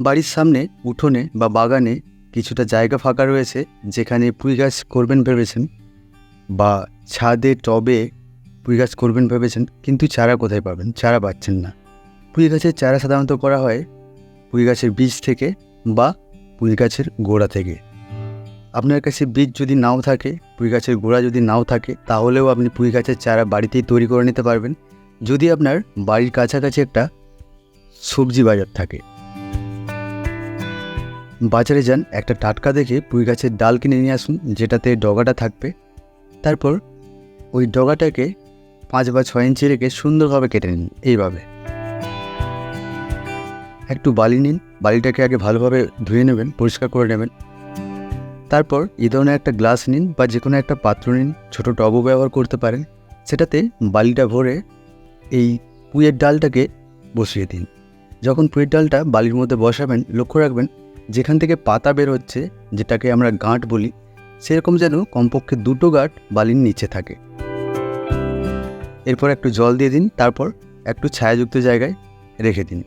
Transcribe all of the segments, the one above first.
বাড়ির সামনে, উঠোনে বা বাগানে কিছুটা জায়গা ফাঁকা রয়েছে যেখানে পুঁই গাছ করবেন ভেবেছেন বা ছাদে, টবে পুঁই গাছ করবেন ভেবেছেন, কিন্তু চারা কোথায় পাবেন? চারা পাচ্ছেন না। পুঁই গাছের চারা সাধারণত করা হয় পুঁই গাছের বীজ থেকে বা পুঁই গাছের গোড়া থেকে। আপনার কাছে বীজ যদি নাও থাকে, পুঁই গাছের গোড়া যদি নাও থাকে, তাহলেও আপনি পুঁই গাছের চারা বাড়িতেই তৈরি করে নিতে পারবেন। যদি আপনার বাড়ির কাছাকাছি একটা সবজি বাজার থাকে বাজারে যান, একটা টাটকা দেখে পুঁই গাছের ডাল কিনে নিয়ে আসুন, যেটাতে ডগাটা থাকবে। তারপর ওই ডগাটাকে পাঁচ বা ছয় ইঞ্চি রেখে সুন্দরভাবে কেটে নিন, এইভাবে। একটু বালি নিন, বালিটাকে আগে ভালোভাবে ধুয়ে নেবেন, পরিষ্কার করে নেবেন। তারপর এই ধরনের একটা গ্লাস নিন বা যে কোনো একটা পাত্র নিন, ছোটো টবও ব্যবহার করতে পারেন। সেটাতে বালিটা ভরে এই পুঁয়ের ডালটাকে বসিয়ে দিন। যখন পুঁয়ের ডালটা বালির মধ্যে বসাবেন, লক্ষ্য রাখবেন যেখান থেকে পাতা বের হচ্ছে, যেটাকে আমরা গাঁট বলি, সেরকম যেন কমপক্ষে দুটো গাঁট বালির নিচে থাকে। এরপর একটু জল দিয়ে দিন, তারপর একটু ছায়াযুক্ত জায়গায় রেখে দিন।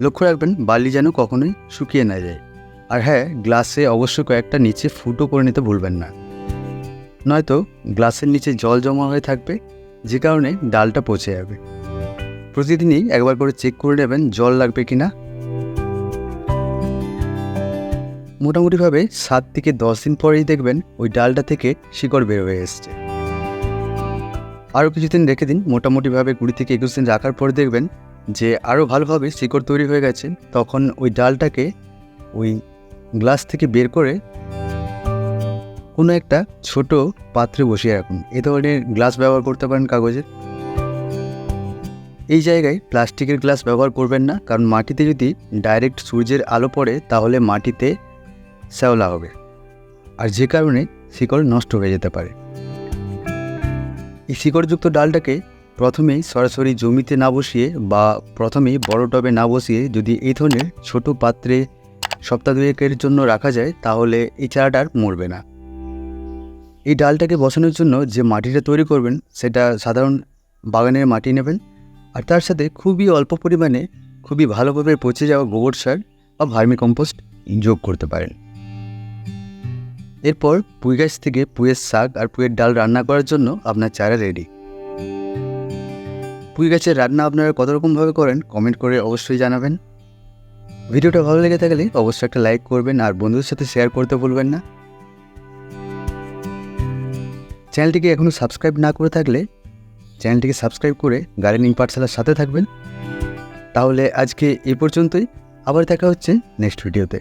লক্ষ্য রাখবেন, বালি যেন কখনোই শুকিয়ে না যায়। আর হ্যাঁ গ্লাসে অবশ্যই কয়েকটা নিচে ফুটো করে নিতে ভুলবেন না। নয়তো গ্লাসের নিচে জল জমা হয়ে থাকবে, যে কারণে ডালটা পচে যাবে। প্রতিদিনই একবার করে চেক করে নেবেন, জল লাগবে কি না মোটামুটিভাবে সাত থেকে দশ দিন পরেই দেখবেন ওই ডালটা থেকে শিকড় বের হয়ে এসছে। আরও কিছুদিন রেখে দিন, মোটামুটিভাবে কুড়ি থেকে একুশ দিন রাখার পর দেখবেন যে আরও ভালোভাবে শিকড় তৈরি হয়ে গেছে, তখন ওই ডালটাকে ওই গ্লাস থেকে বের করে কোনো একটা ছোট পাত্রে বসিয়ে রাখুন। এ ধরনের গ্লাস ব্যবহার করতে পারেন কাগজের এই জায়গায় প্লাস্টিকের গ্লাস ব্যবহার করবেন না, কারণ মাটিতে যদি ডাইরেক্ট সূর্যের আলো পড়ে, তাহলে মাটিতে শ্যাওলা হবে। আর যে কারণে শিকড় নষ্ট হয়ে যেতে পারে। এই শিকড়যুক্ত ডালটাকে প্রথমেই সরাসরি জমিতে না বসিয়ে বা প্রথমেই বড় টবে না বসিয়ে যদি এই ধরনের ছোট পাত্রে সপ্তাহ দুয়েকের জন্য রাখা যায়, তাহলে এই চারাটা আর মরবে না। এই ডালটাকে বসানোর জন্য যে মাটিটা তৈরি করবেন, সেটা সাধারণ বাগানের মাটি নেবেন। আর তার সাথে খুবই অল্প পরিমাণে খুবই ভালোভাবে পচে যাওয়া গোবর সার বা ভার্মি কম্পোস্ট যোগ করতে পারেন। এরপর পুঁই গাছ থেকে পুঁয়ের শাক আর পুঁয়ের ডাল রান্না করার জন্য আপনার চারা রেডি পুঁই গাছের রান্না আপনারা কত রকমভাবে করেন কমেন্ট করে অবশ্যই জানাবেন। ভিডিওটা ভালো লেগে থাকলে অবশ্যই একটা লাইক করবেন আর বন্ধুদের সাথে শেয়ার করতে ভুলবেন না। চ্যানেলটিকে এখনও সাবস্ক্রাইব না করে থাকলে চ্যানেলটিকে সাবস্ক্রাইব করে গার্ডেনিং পাঠশালার সাথে থাকবেন। তাহলে আজকে এই পর্যন্তই, আবার দেখা হচ্ছে নেক্সট ভিডিওতে